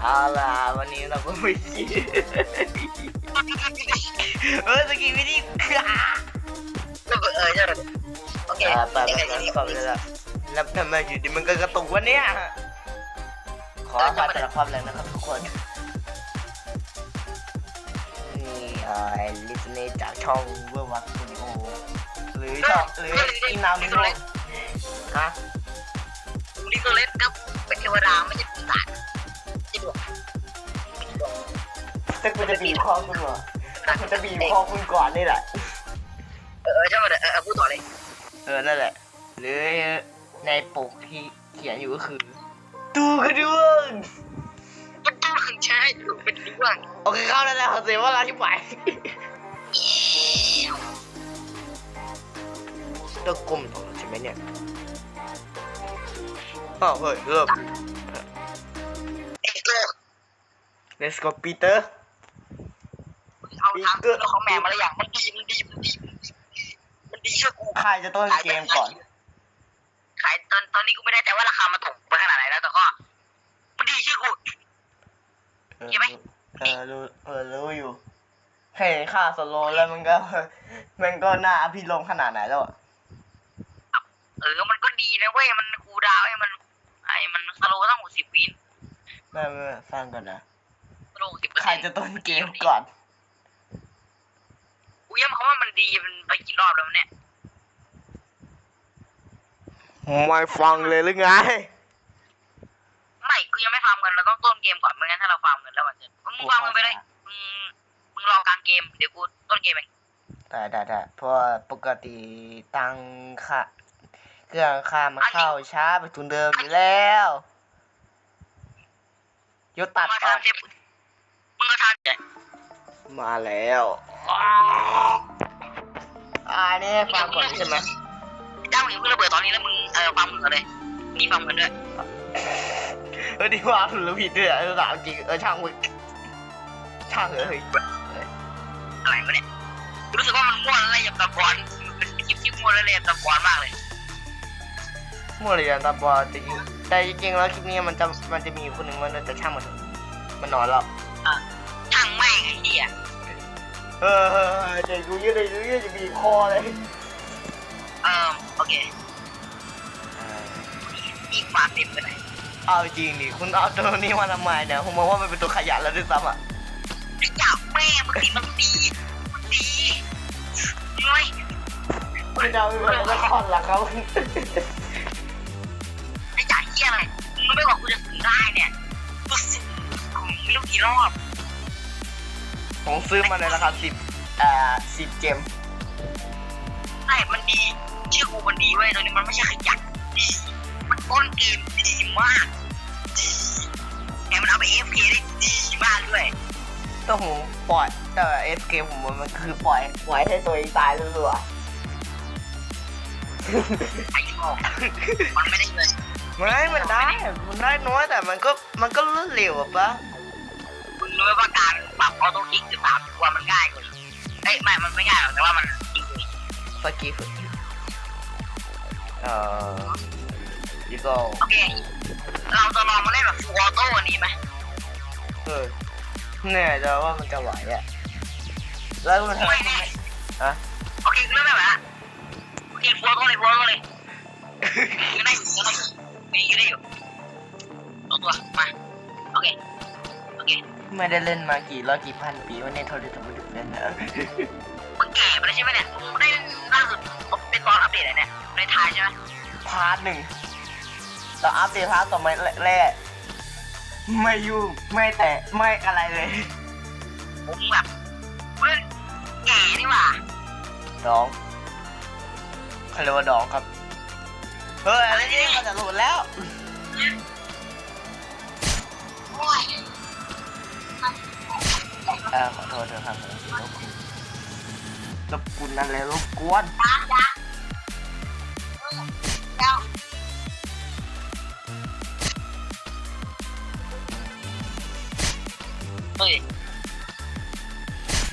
เอาล่ะวันนี้เราก็ไม่ชินเออสกีวิธีอะเออใช่โอเคอ่าไปไปไปไปเลยละแล้วทำไมอยู่ดีมันก็กระตุกวะเนี่ย ขอฝากสารภาพแล้วนะครับทุกคนนี่เอ่อลิสเนจากช่องเวอร์วักสตูดิโอหรือช่องหรืออีนามนิโรฮะลิโกเลสก็เป็นเทวดาไม่ใช่ปีศาจจิตวแต่กูจะบีบคอคุณเหรอกูจะบีบคอคุณก่อนนี่แหละ เออใช่ไหมเออพูดต่อเลย เออ นั่นแหละ หรือในปกที่เขียนอยู่ก็คือ ตูกระดวงมันต้องใช่เป็นดวงโอเคเข้าแล้วแหละขอเสียเวลาที่ไปต้องกลมตรงใช่ไหมเนี่ย อ้าวเฮ้ยเริ่มเอกโก้ let's go Peter เอาทางเราของแม่มาแล้วอย่างมันดีมันดีมันดีมันดีเชื่อกูใครจะต้นเกมก่อน ขายตอนตอนนี้กูไม่ได้แต่ว่าราคามันตกไปขนาดไหนแล้วแต่ก็มันดีเชื่อกู เออเห็นไหมเออรู้เออรู้อยู่เห็นค่าสโลว์แล้วมันก็ มันก็น่าอภิรมย์ขนาดไหนแล้วอะเออ มันก็ดีนะเว้ย มันคูดาวไอ้มันไอ้ มันสโลตั้งหกสิบวินแม่แม่ฟังก่อนนะ สโลสิบใครจะต้นเกมก่อนกูย้ำเขาว่ามันดีมันไปกี่รอบแล้วเนี่ยไม่ฟังเลยหรือไง ไม่กูยังไม่ฟาร์มเงินเราต้องต้นเกมก่อนไม่งั้นถ้าเราฟาร์มเงินแล้วมันจะมึงฟาร์มเงินไปเลยมึงมึงรอกลางเกมเดี๋ยวกูต้นเกมเองได้ได้ได้เพราะว่าปกติตังค่า เครื่องค่ามันเข้าช้าไปทุนเดิมอยู่แล้วยศตัดมาออกทำเจ็บมึงก็ทำเจ็บมาแล้วอ่านี่ฟังก่อนใช่ไหมเจ้าหญิงเพิ่งระเบิดตอนนี้แล้วมึงเออฟาร์มเงินเลยมีฟาร์มเงินด้วยเออดีว่าถูกหรือผิดด้วยอะภาษาจริงเออช่างมึงช่างเหรอเฮ้ยอะไรวะเนี่ยกูรู้สึกว่ามันม่วนอะไรอย่างกับบอลเป็นคลิปที่ม่วนอะไรอย่างกับบอลมากเลย มั่วเลยอะตาบอดจริงแต่จริงๆแล้วคลิปนี้มันจะมันจะมีอยู่คนหนึ่งมันจะช่างมันเถอะมันนอนแล้วช่างแม่งไอ้เหี้ยเออเด็กกูยืดเลยกูยืดจะบีบคอเลยเออโอเคอีกฟาร์มเต็มไปไหนเอาจริงดิคุณเอาตัวนี้มาทำไมเนี่ยผมมองว่ามันเป็นตัวขยันแล้วด้วยซ้ำอะไอ้เจ้าแม่มึงดีมันดีมันดีไม่คุณเอาไปมันก็คอนละเขา ไม่บอกกูจะถึงได้เนี่ยกูสิกูไม่รู้กี่รอบผมซื้อมาในราคาสิบอ่าสิบเจมใช่มันดีเชื่อกูมันดีเว้ยตอนนี้มันไม่ใช่ขยันดีมันต้นเกมดีมากดีแถมมันเอาไปเอฟเคได้ดีมากด้วยต้องผมปล่อยแต่เอฟเกมผมมันคือปล่อยปล่อยให้ตัวเองตายรัวไอ้ชอบมันไม่ได้เงินๆ ไม่มันได้ มันได้น้อยแต่มันก็มันก็รวดเร็วอะปะมึงรู้ไหมว่าการปรับออโต้คลิกหรือสามตัวมันง่ายกว่าเอ้ยไม่มันไม่ง่ายหรอกแต่ว่ามันจริงเลยสกีฝึกเอ่อดีก็โอเค เราจะลองมาเล่นแบบฟูลออโต้อันนี้ไหมเออแน่ใจว่ามันจะไหวอะแล้วมันทำไมไม่แน่ฮะโอเคเริ่มได้ไหมฮะโอเคฟูลออโต้เลยฟูลออโต้เลยยังได้อยู่ยังได้ อยู่ยังได้อยู่เอาตัวมาโอเคโอเคไม่ได้เล่นมากี่ร้อยกี่พันปีวันนี้เท่าที่ทำมาถึงเล่นนะมึงแก่ไปแล้วใช่ไหมเนี่ยมึงได้ล่าสุดเป็นตอนอัปเดตอะไรเนี่ยในไทยใช่ไหมพาร์ทหนึ่งต่ออัปเดตพาร์ทต่อมาแรกไม่ยุ่งไม่แตะไม่อะไรเลยผมแบบเพื่อนแก่นี่หว่าดองเขาเรียกว่าดองครับ เฮ้ยอะไรนี่มันจะหลุดแล้วโอ้ยเออขอโทษเถอะครับรบกวนรบกวนนั่นแหละรบกวนจ้าจ้าเจ้าเฮ้ย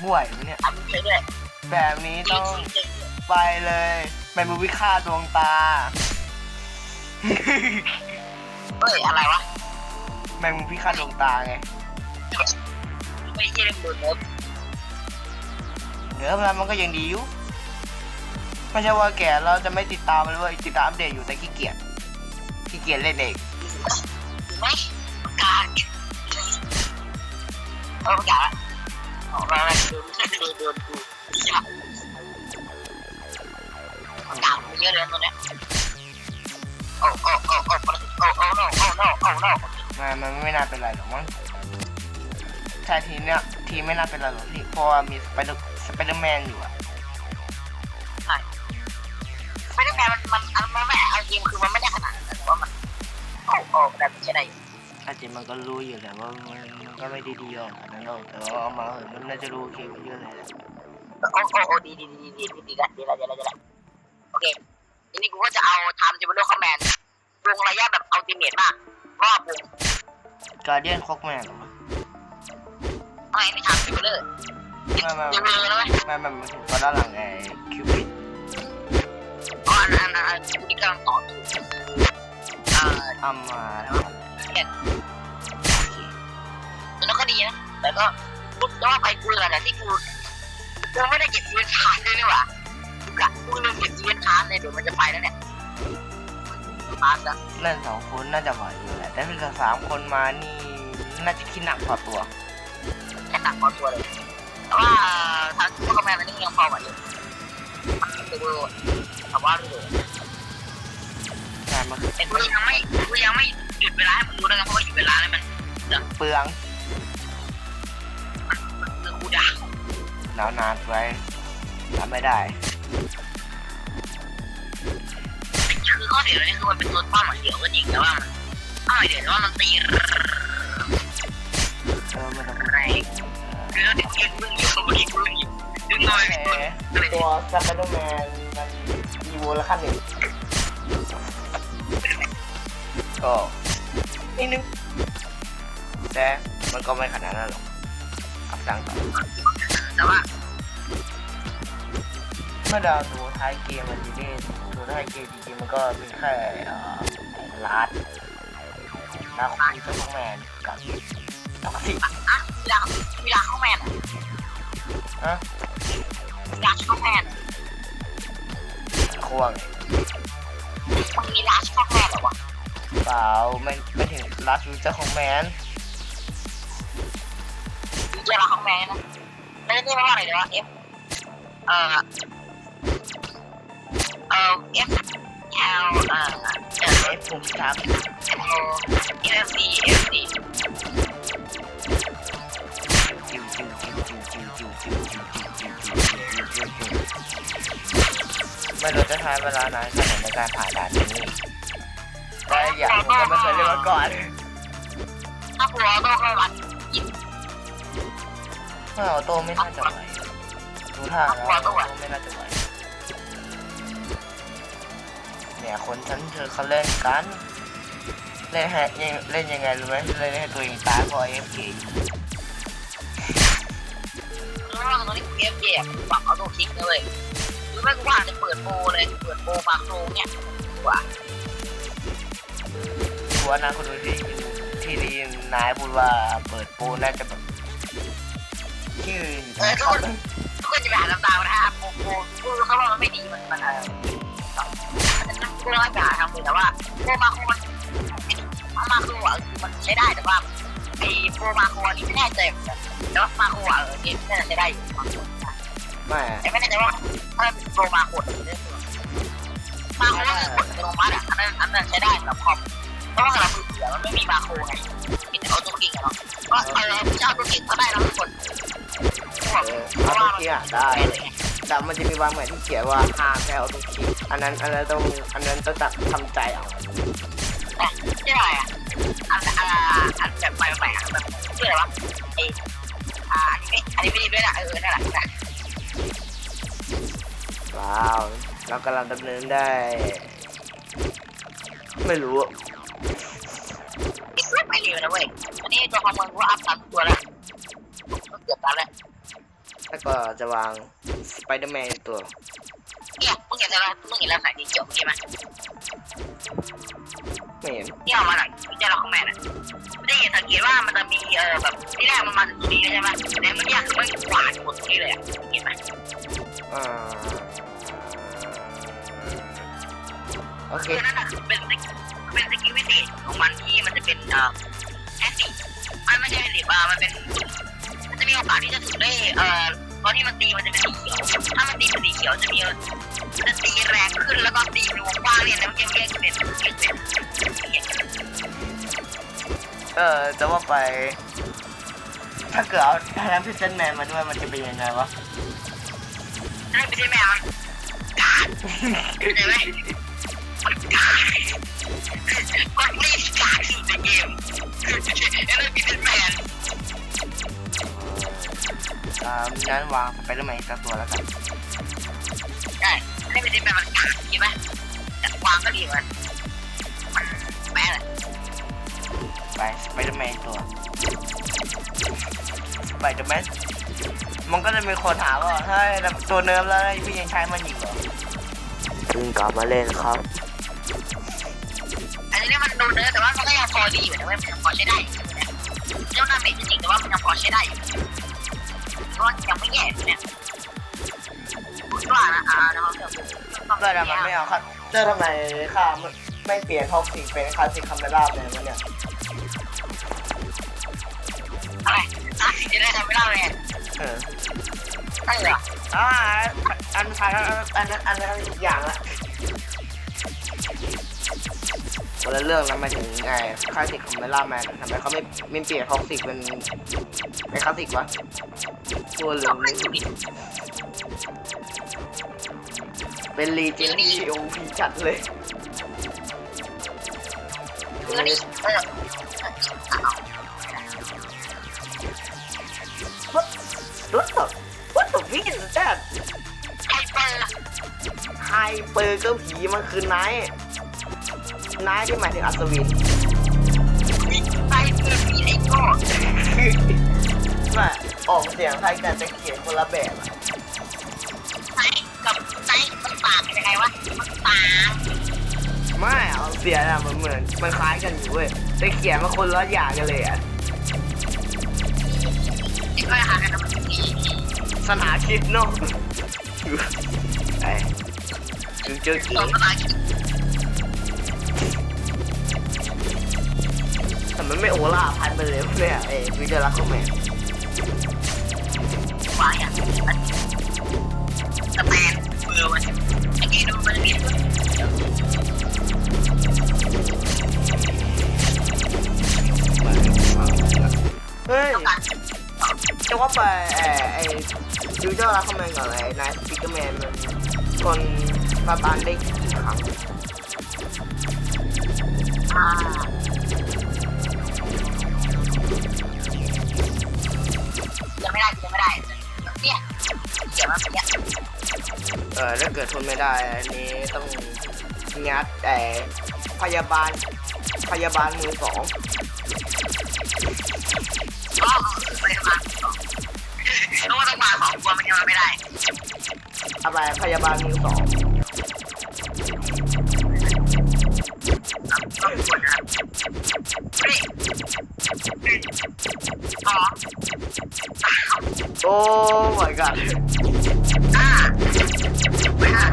ม่วยไหมเนี่ยทำเฉยด้วยแบบนี้ต้องไปเลยไปมือวิฆาตดวงตา เฮ้ยอะไรวะแมงมุมพิฆาตดวงตาไงไม่ใช่เรื่องเบิร์ดเนิร์ฟเนื้อมันมันก็ยังดีอยู่ไม่ใช่ว่าแก่เราจะไม่ติดตามมันเลยติดตามอัปเดตอยู่แต่ขี้เกียจขี้เกียจเล่นเองถูกไหมประกาศเออประกาศละออกมาแล้วดูดูดูดูใช่ประกาศมันเยอะเลยตัวเนี้ย โอ้โอ้โอ้โอ้โอ้โอ้โอ้ no โอ้ no โอ้มันมันไม่น่าเป็นไรหรอกมั้งใช่ทีเนี้ยทีไม่น่าเป็นไรหรอกที่เพราะว่ามีสไปเดอร์สไปเดอร์แมนอยู่อะไม่ได้แปลมันมันมันไม่เอาจริงคือมันไม่ได้ขนาดนั้นว่ามันโอ้โอ้แบบใช่ได้ถ้าจริงมันก็รู้อยู่แหละว่ามันมันก็ไม่ได้ดีหรอกขนาดนั้นหรอกแต่ว่าเอามาเถอะมันน่าจะรู้เคกว่าเยอะเลยโอ้โอ้โอ้ดีดีดีดีดีดีละดีละดีละดีละโอเคทีนี้กูก็จะเอาทำจิบโลคอมแมน วงระยะแบบอัลติเมทมากรอบวงการเดียนคอกแมนหรอไม่ไม่ทำจิบเลอร์ไม่ไม่จิบเลอร์นะเว้ยไม่ไม่ไม่ถึงตอนด้านหลังไอ้คิวปิดอ๋ออันนั้นอันนั้นกูที่กำลังต่ออยู่เอ่อทำมาแล้วก็ดีนะแต่ก็พูดว่าไปกูเลยนะที่กูกูไม่ได้เก็บอีเวนต์คาร์ดด้วยนี่หว่ากูกะกูลืมเก็บอีเวนต์คาร์ดเลยเดี๋ยวมันจะไปแล้วเนี่ย คาร์ดอะเล่นสองคนน่าจะไหวอยู่แหละ แต่ถ้าเกิดสามคนมานี่น่าจะคิดหนักพอตัวแค่หนักพอตัวเลยแต่ว่าทางพวกคอมแมนอันนี้ยังพอไหวอยู่มันเป็นดูแต่ว่าดูใช่มันคือแต่กูยังไม่กูยังไม่หยุดเวลาให้มึงดูแล้วกันเพราะว่าหยุดเวลาแล้วมันเปลืองมันคือกูดาวหนาวนานไปทำไม่ได้คือข้อ เสียเลยนี่คือมันเป็นตัวเป้าหมายเดียวก็จริงแต่ว่ามันเป้าหมาเดียวแต่ว่ามันตีเออมันต้องพูดแรงคือเราดึงยืนมึงอยู่เมื่อกี้กูดึงดึงหน่อยตัวสไปเดอร์แมนมันอีโวละขั้นหนึ่งก็นิดนึงแต่มันก็ไม่ขนาดนั้นหรอกอัพตังค์ต่อแต่ว่าเมื่อดาวตัวท้ายเกมมันจะได้ตัวท้ายเกมจริงๆ มันก็เป็นแค่เอ่อลาดลาของคุณเจ้าของแมนกับท็อกซิกอะเวลาเวลาเข้าแมนฮะเวลาเข้าแมนควงมันมีลาเข้าแมนหรอวะเปล่าไม่ไม่ถึงลาชูเจ้าของแมนเวลาข้าแมนนะแล้วนี่ไม่ว่าอะไรเลยวะเอ่อเอ่อเอ่อเอ่อ how uh, uh, ผมทำ UFC UFC ไม่รู้จะใช้เวลานานขนาดในการผ่านด่านนี้แต่อย่างผมก็ไม่เคยเล่นมาก่อนถ้าหัวโตก็รัดถ้าหัวโตไม่น่าจะไหวดูท่าแล้วไม่น่าจะไหว เนี่ยคนฉันเธอเขาเล่นกันเล่นให้ยังเล่นยังไงรู้ไหมเล่นให้ตัวเองตายเพราะเอฟเกแล้วตอนนี้กูเอฟเจ็บฝั่งเอาตัวคลิกเลยหรือไม่กูว่าจะเปิดโปรเลยเปิดโปรมาโครเนี่ยดีกว่าทัวร์นะคุณดูที่ที่ดีนายพูดว่าเปิดโปรน่าจะแบบชื่ออยู่เออทุกคนทุกคนจะไปหาตามๆนะฮะโปรโปรกูรู้เขาว่ามันไม่ดีมันมันเออ มันจะกูร้อยไปหาทำเลยแต่ว่าโปรมาโคมันเอามาโครอะมันใช้ได้แต่ว่าไอ้โปรมาโครนี่ไม่แน่ใจเหมือนกันแต่ว่ามาโครอะเออเกมน่าจะใช้ได้อยู่มาโคไม่แต่ไม่แน่ใจว่าถ้าเป็นโปรมาโครจะได้ตัวมาโครก็คือกดอัตโนมัติอะอันนั้นอันนั้นใช้ได้สำหรับคอมเพราะว่าสำหรับมือมันไม่มีมาโครไงมีแต่ออโต้คลิกอะเนาะก็เออเจ้าตัวคลิกก็ได้แล้วทุกคนเออเอาตัวคีย์อะได้แต่มันจะมีบางเหมือนที่เขียนว่าห้ามแค่เอาตัวคีย์ อันนั้นอันนั้นต้องอันนั้นต้องตัดทำใจเอาแต่ชื่ออะไรอะอันอันอันแบบใหม่อะแบบชื่ออะไรวะไออ่าอันนี้อันนี้ไม่ดีด้วยนะเออนั่นแหละนะว้าวเรากำลังดำเนินได้ ไม่รู้อีกไม่เร็วนะเว้ยอันนี้ตัวของมึงกูอัพสามตัวแล้วเกือบตายแล้วแล้วก็จะวางสไปเดอร์แมนตัว เนี่ยมึงเห็นแล้วมึงเห็นแล้วใส่ดีจบใช่ไหมไม่เห็นเนี่ยเอามาหน่อยไม่ใช่เราของแม่น่ะไม่ได้เห็นใส่ว่ามันจะมีเออแบบที่แรกมันมาถึงตรงนี้ใช่ไหมแต่เมื่อกี้คือมันกวาดหมดตรงนี้เลยอะเห็นไหมอ่าโอเคคือนั่นน่ะคือเป็นเป็นสกิลพิเศษของมันที่มันจะเป็นเอ่อแอสซิมันไม่ใช่แอสซิอ่ามันเป็นมันจะมีโอกาสที่จะถูกได้เอ่อ ตอนที่มันตีมันจะเป็นสีเขียว ถ้ามันตีเป็นสีเขียวจะมีจะตีแรงขึ้นแล้วก็ตีเป็นวงกว้างเนี่ยแล้วมันจะเรียกเป็นเรียกเป็นเรียกเป็นเออจะว่าไป ถ้าเกิดเอาทางพิซเซนแมนมาด้วยมันจะเป็นยังไงวะไม่ใช่แมวมันกาดเข้าใจไหมมันกาดมันไม่กาดสุดในเกม งั้นวางไปได้ไหมสักตัวแล้วกันใช่ให้เป็นแมนมันกาดใช่ไหมแต่วางก็ดีมันมันแม่เลยไปไปได้ไหมตัวไปเดอร์แมนมันก็จะมีคนถามว่าเฮ้ยแต่ตัวเนิมแล้วพี่ยังใช้มันอยู่เหรอเพิ่งกลับมาเล่นครับ อันนี้มันโดนเนื้อแต่ว่ามันก็ยังพอดีอยู่นะเว้ยมันยังพอใช้ได้อยู่นะเจ้าหน้าเมจจริงๆแต่ว่ามันยังพอใช้ได้อยู่ เพรายังไม่แย่เนี่ยคุณว่านะอ่านะครับเดี๋ยวต้องก็แต่มันไม่เอาครับเจ้าทำไมข้าไม่เปลี่ยนท็อกซิกเป็นคลาสสิกคาเมล่าเลยวะเนี่ยอะไรอะสิ่งที่ได้ทำไม่ได้เลยเออนั่เหรออ่าอันท้ายอันนั้นอันนั้นอีกอย่างละคนละเรื่องแล้วมาถึงไอ้คลาสสิกคาเมล่าแมนทำไมเขาไม่ไม่เปลี่ยนท็อกซิกเป็นเป็นคลาสสิกวะ ตัวเหลืองนี่เป็นรีเจนที่โอพีจัดเลยคือนี่เออ What What the What the fuck is that ไฮเปอร์ไฮเปอร์ก็ผีมันคือนท์ไนท์ที่หมายถึงอัศวินไฮเปอร์มีไอโก้ว่า ออกเสียงไทยแต่จะเขียนคนละแบบอะไซกับไซมันต่างกันยังไงวะมันต่างไม่เอาเสียงอะมันเหมือนมันคล้ายกันอยู่เว้ยแต่เขียนมาคนละอย่างกันเลยอะที่ก็หากันนะมันมีสนาคิดเนาะไอ้ถึงเจอสกี่องภาษาอังกฤษแต่มันไม่โอล่าพันไปเลยเนี่ยเอ้วิจารักก็แม่ก วาอย่างมันสแตนเบอร์วันไอ้ที่ดูมันมีเฮ้ยต้องการจะว่าไปไอ้ไอ้ยูเจอร์รักก็แม่กับไอ้นายสปิกเกอร์แมนมันคนสตาร์ได้กี่ครั้งอ่ายังไม่ได้ยังไม่ได้ เนี่ยเขียนว่าเนี่ยเออถ้าเกิดทนไม่ได้ อันนี้ต้องงัดแต่พยาบาล พยาบาลมือสองก็ไปทำงานสองรู้ว่าต้องมาสองตัวมันยังไม่ได้อะไรพยาบาลมือสองต้องควรนะครับเฮ้ยสองสาม โอ้ my god อ่า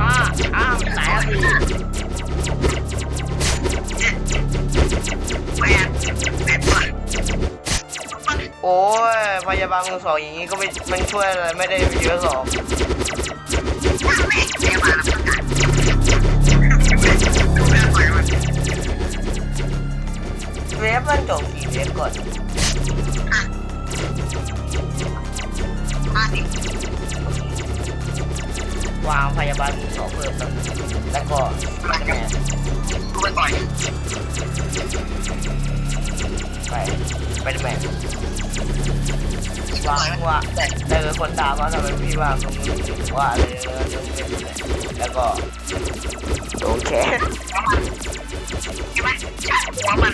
อ้าอ้าวไหนอีกแปดแปดตัวมันโอ้ยพยาบาลมือสองอย่างนี้ก็ไม่มันช่วยอะไรไม่ได้เยอะหรอกว่าแม่งเสียมาแล้วประกาศดูแม่ปล่อยมันเวฟมันจบกี่เวฟก่อน วางพยาบาลมือสองเพิ่มแล้วแล้วก็มันแม่ดูไปก่อนไปไปแม่วางว่าแต่แต่คือคนถามว่าทำไมพี่ว่าตรงนี้ว่าเลยแล้วก็โอเคมันใช่ไหมใช่หัวมัน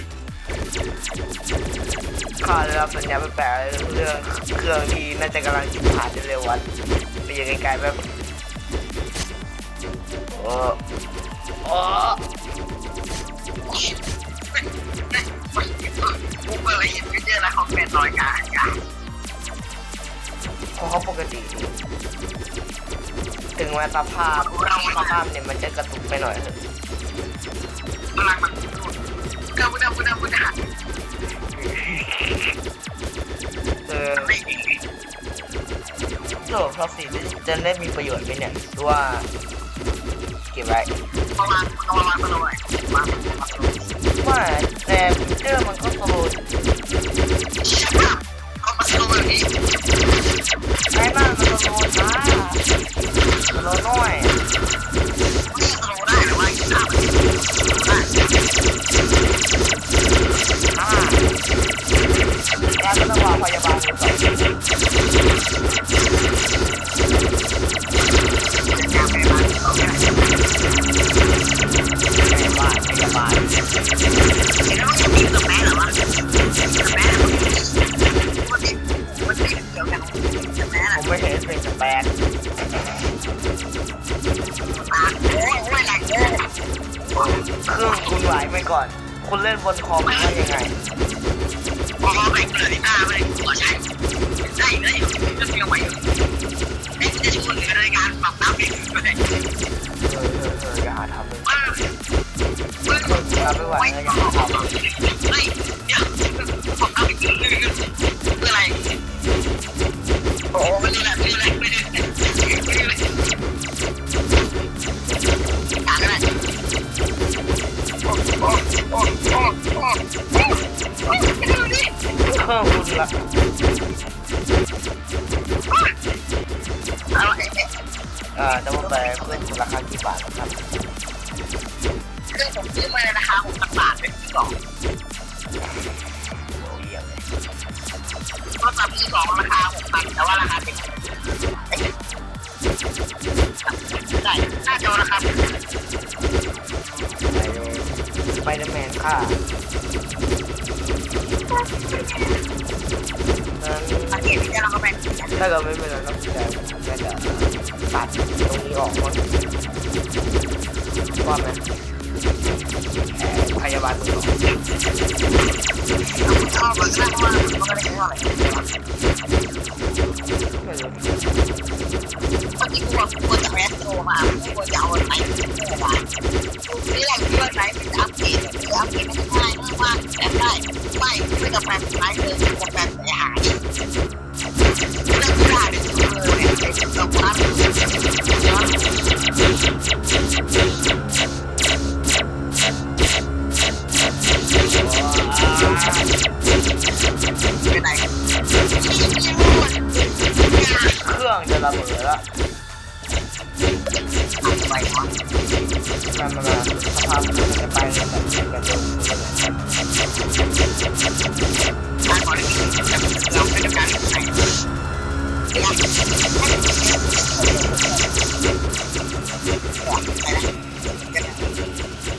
ข้าได้รับสัญญาณแปลกๆเรื่องเครื่องที่น่าจะกำลังผ่านเร็ววันไปยังไกลๆแบบโอ้โอ้กูเปิดเลยเห็นฟิวเจอร์แล้วเขาเป็นรอยกาเขาปกติ ถึงแม้สภาพสภาพเนี่ยมันจะกระตุกไปหน่อยเถอะพลังมัน เดาเดาเดาเดาเออไม่โหลพลอสีจะได้มีประโยชน์ไหมเนี่ยหรือว่า เก็บไว้เพราะว่าเพราะว่ามันอร่อยมากว่าแต่ฟิเจอร์มันก็โซนเขามาสโลว์แบบนี้ไอ้บ้านมันโซนนะมันโซนน้อยไม่สโลว์ได้หรือว่ อ่าแล้วก็ต้องวางพยาบาลก่อนอยากไปบ้านเขาแค่พยาบาลพยาบาลแล้วมันมีกับแม่หรอวะกับแม่มันมีมันมีมันมีเกี่ยวกับกับแม่ผมไม่เห็นเป็นสแปน ครื่องคุณไหวไปก่อน คุณเล่นบนคอมได้ยังไงพอแบ่งเลยหน้าไม่ได้ขอใช้ได้ได้อยู่ก็เพียงไว้นี่จะชวนในการปรับน้ำเองเลยเออเออเอออย่าหาทำเลยว่าเมื่อเราไม่ไหวแล้วอย่าหาทำ เครื่องคุณละอะไรเออจะมาไปเพื่อนคุณราคากี่บาทนะครับเครื่องผมซื้อมาในราคาหกพันบาทเป็นที่สองโอ้ยเยี่ยมเลยก็จับที่สองราคาหกพันแต่ว่าราคาเป็น ได้หน้าจอนะครับไปเดอร์แมนค่ะนั้นสังเกตที่เราก็เป็นถ้าเกิดไม่เป็นไรก็จะผมก็จะตัดตรงนี้ออกมั้งว่าไหมแอบ พยาบาลมือสองชอบมันก็ว่ามันก็ไม่ได้ใช้อะไรไม่รู้เมื่อกี้กูว่ากูจะแมสโตมากูจะเอาไหนไม่ได้นี่แหละที่ว่าไหนเป็นอัพเกรดคืออัพเกรดไม่ได้ง่ายมากแต่ได้ไม่ไม่ต้องแปลงไหนเลย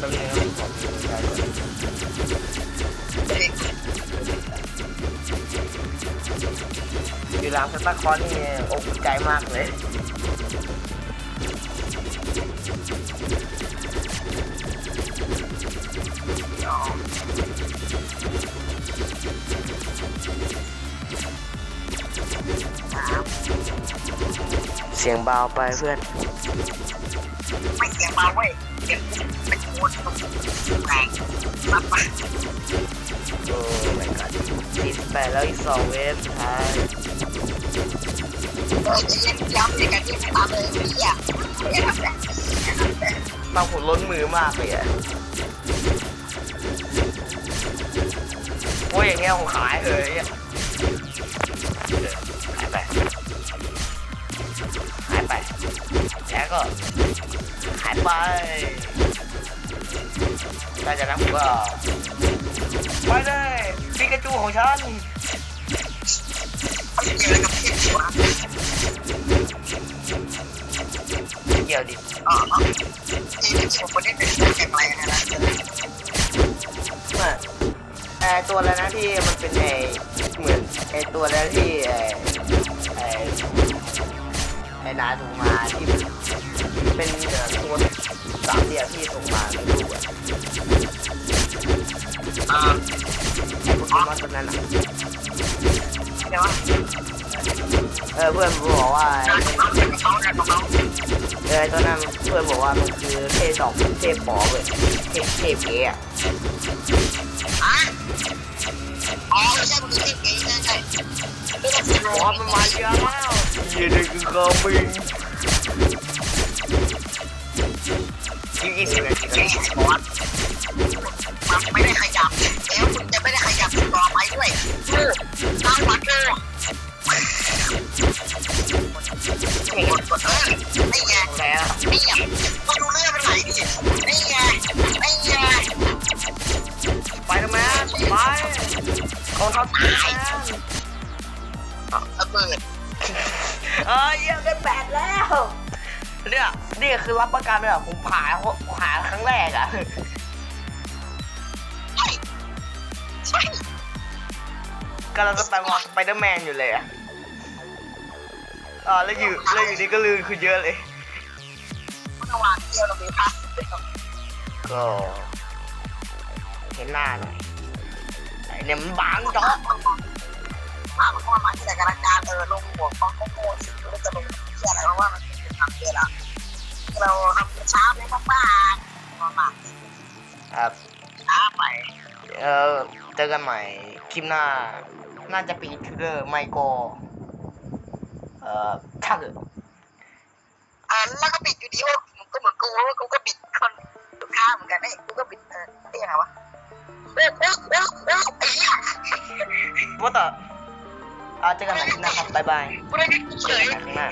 ตรงนี้ผมขอดูใจอยู่หลังสตาคอนนี่อกใจมากเลยเสียงเบาไปเพื่อน ไม่เสียงมาเว้ยเสียงเป็น โอ้ my god สี่สิบแปดแล้วอีกสองเวฟสุดท้ายเออจะเล่นย้ำในการที่ตามเลยพี่อะไม่ทำแบบไม่ทำแบบบาผลล้นมือมากเลยอะโอ้ยอย่างเงี้ยผมขายเลยหายไปหายไปแล้วก็หายไป หลังจากนั้นผมก็ไปเลยปิกาจูของฉันเกี่ยวอะไรกับพี่วะเกี่ยวดิอ๋อที่ผมไม่ได้เป็นแข่งอะไรนะนะเมื่อไอตัวอะไรนะที่มันเป็นไอเหมือนไอตัวแล้วที่ไอไอไอ้นายส่งมาที่ เป็นตัวสามเหลี่ยมที่ส่งมาในรูปอะอ่าไอ้โปเกมอนตัวนั้นอะเดี๋ยวว่าเออเพื่อนบอกว่าเขาเนี่ยเขาเนี่ยเขาเออไอ้ตัวนั้นเพื่อนบอกว่ามันคือเทพดอกเทพปอเว้ยเทเทพเก๋อะอะอ๋อไม่ใช่มึงคือที่เก๋ใช่ใช่ไม่ต้องสิบโลบอสมันมาเยอะแล้วยืนคือ คอมิงยิงอีกสิบนาทีเก๋บอสมันไม่ได้ขยับแล้วคุณจะไม่ได้ขยับต่อไปด้วยดูตั้งวัดดูนี่กดกดเออนี่ไงแล้วนี่ไงมาดูเรื่องมันไหลดินี่ไงนี่ไงไปทำไมไปของเขาตายระเบิดเออเยี่ยมได้แปดแล้ว เนี่ยนี่คือรับประกันเลยอะผมผ่าผ่าครั้งแรกอะใช่ใช่กำลังจะไปวอลสไปเดอร์แมนอยู่เลยอะอ่าแล้วอยู่แล้วอยู่นี่ก็ลืมคือเยอะเลยเมื่อวานเที่ยวเราไปพักก็เห็นหน้าหน่อยไอ้เนี่ยมันบางจอถามว่ามาที่ไหนกันการเออลงหัวของโง่สิเราจะลงเชื่ออะไรเพราะว่ามันเป็น ทำเยอะแล้วเราทำช้าไปมากๆประมาณครับช้าไปเออเจอกันใหม่คลิปหน้า น่าจะเป็นทูเดอร์ไม่ก็เอ่อถ้าเกิดอ่าแล้วก็บิดอยู่ดีว่าก็เหมือนกูว่ากูก็บิดคนลูกค้าเหมือนกันไอ้กูก็บิดเออเรียกไงวะเออเออเออเออไอ้เหี้ยว่าแต่เอาเจอกันใหม่คลิปหน้าครับบ๊ายบายกูได้เฉเจอกันยใหม่ข้างหน้า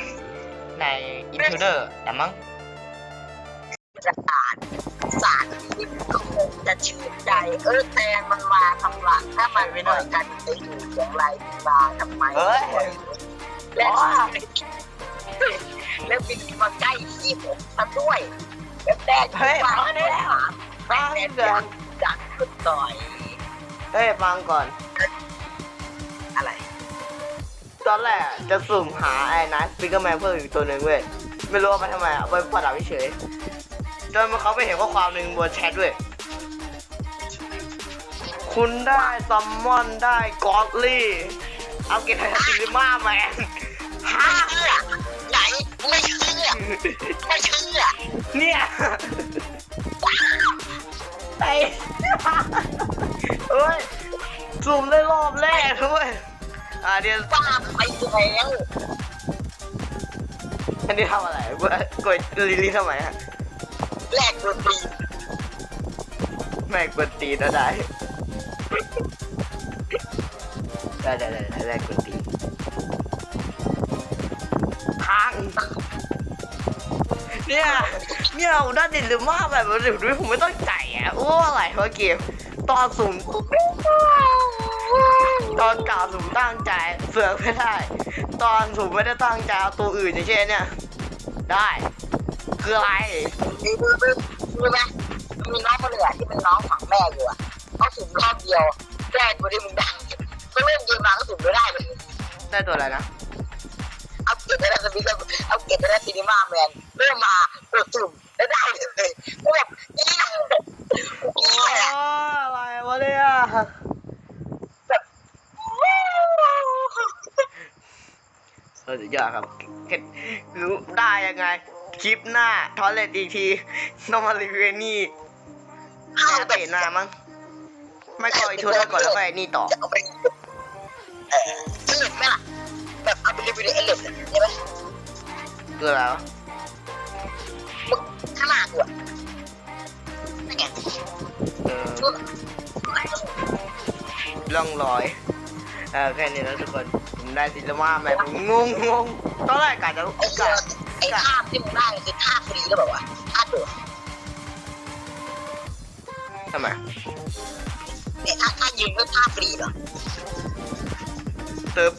ในอินทูเดอร์แต่มั้งจะอ่านสารที่ก็คงจะชื่นใจ เออแตงมันมาทำหลังถ้ามันไม่ได้กันจะอยู่อย่างไรมาทำไมและแล้วบินมาใกล้ที่ผมซะด้วยแล้วแต่แม่แม่เดินจัดขึ้นหน่อยเฮ้ยฟังก่อน ตอนแรกจะสุ่มหาไอ้นัทสปิกเกอร์แมนเพิ่มอีกตัวหนึ่งเว้ย ไม่รู้ว่ามันทำไมอะไว้ประดับเฉยๆจนมันเขาไปเห็นข้อความหนึ่งบนแชทด้วย คุณได้ซัมมอนได้กอดลี่ เอาเกตไทซิลิมาแมนไม่เชื่อไหนไม่เชื่อไม่เชื่อเนี่ยไอ้เฮ้ยสุ่มได้รอบแรกด้วย อ่าเดี๋ยวบ้าไปแล้วอันนี้ทำอะไรกดกดลิลี่ทำไมฮะแลกดนตรีไม่กดตีนก็ได้ได้ได้ได้ได้ได้กดตีนพังเนี่ยเนี่ยผมได้ดินหรือมาแบบเดี๋ยวดูผมไม่ต้องใจอะโอ้อะไรวะเกมตอนสุ่ม ตอนกล่าวสุ่มตั้งใจเสือกไม่ได้ ตอนสุ่มไม่ได้ตั้งใจเอาตัวอื่นอย่างเช่นเนี่ย ได้ คืออะไรมีมือมือมือไหมมีน้องคนเหลือที่เป็นน้องฝั่งแม่อยู่อะเขาสูงรอบเดียวแรกตัวที่มึงได้ก็เริ่มเกมมาก็สูงไม่ได้เลยได้ตัวอะไรนะเอาเก็บไปได้สวิตเอาเก็บไปได้ซีนีมาแมนเริ่มมาเปิดสุ่มแล้วได้เลยกูแบบเอี้ยโอ้เอี้ยอะไรวะเนี่ย แบบ เออสุดยอดครับรู้ได้ยังไง คลิปหน้าทอเลตอีกทีต้องมารีวิวนี่ข้าวน่าแบจะบเห็นหน้ามั้งไม่ก็อีกชุดแล้วก่อนแล้วก็ไอ้นี่ต่อจะเอาไปเออเลือดไหมล่ะแบบเอาไปรีวิวในเอลิสใช่ไหมคืออะไรวะข้างหน้ากูอะนั่นไงเออร่องรอยเออแค่นี้แล้วทุกคน ผมได้ซิลมาแม่ผมงงงงตอนแรกกะจะไอ้เหี้กะยไอ้ท่าที่มึงได้คือท่าฟรีหรือเปล่าวะท่าโดดทำไมเนี่ยท่าท่ายืนก็ท่าฟรีเหรอเติม